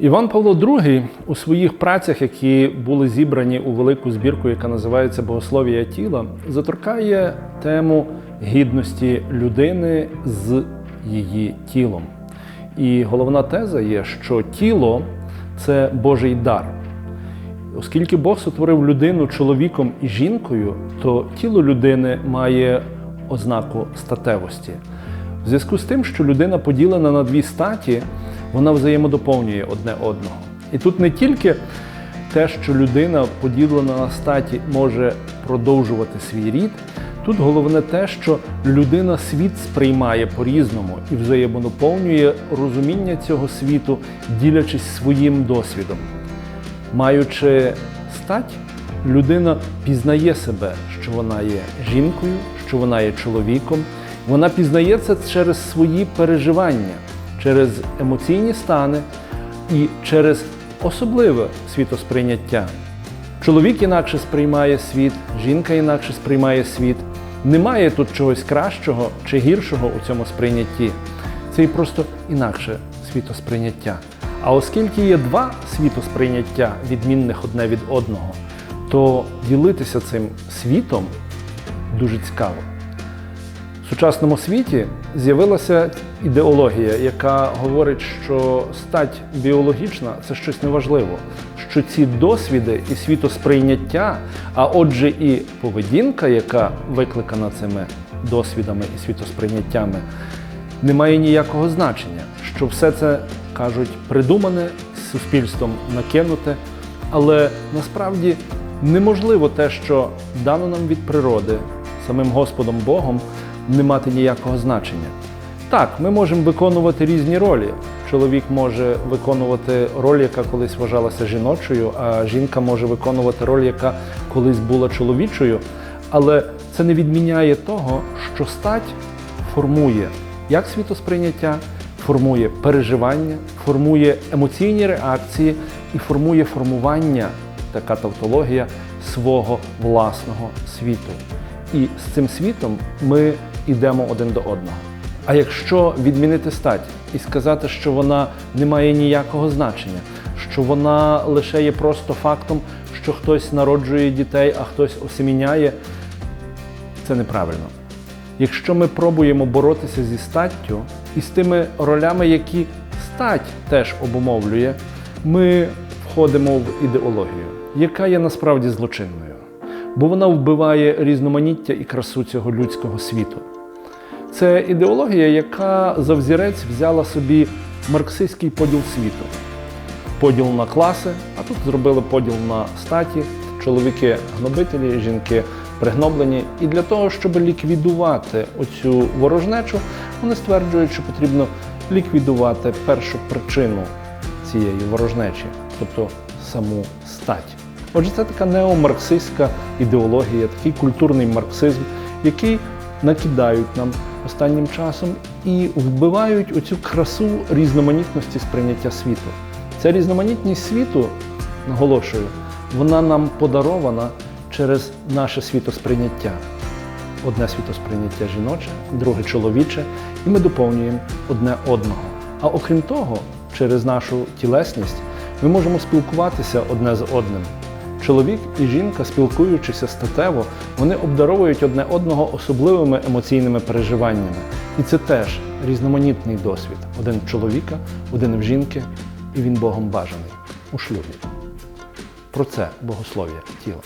Іван Павло II у своїх працях, які були зібрані у велику збірку, яка називається Богослов'я тіла, заторкає тему гідності людини з її тілом. І головна теза є, що тіло це Божий дар. Оскільки Бог сотворив людину чоловіком і жінкою, то тіло людини має ознаку статевості. В зв'язку з тим, що людина поділена на дві статі, вона взаємодоповнює одне одного. І тут не тільки те, що людина поділена на статі може продовжувати свій рід, тут головне те, що людина світ сприймає по-різному і взаємодоповнює розуміння цього світу, ділячись своїм досвідом. Маючи стать, людина пізнає себе, що вона є жінкою, що вона є чоловіком. Вона пізнає це через свої переживання, через емоційні стани і через особливе світосприйняття. Чоловік інакше сприймає світ, жінка інакше сприймає світ. Немає тут чогось кращого чи гіршого у цьому сприйнятті. Це і просто інакше світосприйняття. А оскільки є два світосприйняття, відмінних одне від одного, то ділитися цим світом дуже цікаво. В сучасному світі з'явилася ідеологія, яка говорить, що стать біологічна це щось неважливо, що ці досвіди і світосприйняття, а отже, і поведінка, яка викликана цими досвідами і світосприйняттями, не має ніякого значення, що все це кажуть придумане суспільством накинуте, але насправді неможливо те, що дано нам від природи, самим Господом Богом, не мати ніякого значення. Так, ми можемо виконувати різні ролі. Чоловік може виконувати роль, яка колись вважалася жіночою, а жінка може виконувати роль, яка колись була чоловічою. Але це не відміняє того, що стать формує як світосприйняття, формує переживання, формує емоційні реакції і формує формування, така тавтологія, свого власного світу. І з цим світом ми йдемо один до одного. А якщо відмінити стать і сказати, що вона не має ніякого значення, що вона лише є просто фактом, що хтось народжує дітей, а хтось осеміняє, це неправильно. Якщо ми пробуємо боротися зі статтю і з тими ролями, які стать теж обумовлює, ми входимо в ідеологію, яка є насправді злочинною, бо вона вбиває різноманіття і красу цього людського світу. Це ідеологія, яка за взірець взяла собі марксистський поділ світу. Поділ на класи, а тут зробили поділ на статі. Чоловіки гнобителі, жінки пригноблені. І для того, щоб ліквідувати оцю ворожнечу, вони стверджують, що потрібно ліквідувати першу причину цієї ворожнечі, тобто саму стать. Отже, це така неомарксистська ідеологія, такий культурний марксизм, який накидають нам останнім часом і вбивають оцю красу різноманітності сприйняття світу. Ця різноманітність світу, наголошую, вона нам подарована через наше світосприйняття. Одне світосприйняття жіноче, друге чоловіче, і ми доповнюємо одне одного. А окрім того, через нашу тілесність ми можемо спілкуватися одне з одним. Чоловік і жінка, спілкуючися статево, вони обдаровують одне одного особливими емоційними переживаннями. І це теж різноманітний досвід. Один в чоловіка, один в жінки, і він Богом бажаний у шлюбі. Про це богослов'я тіла.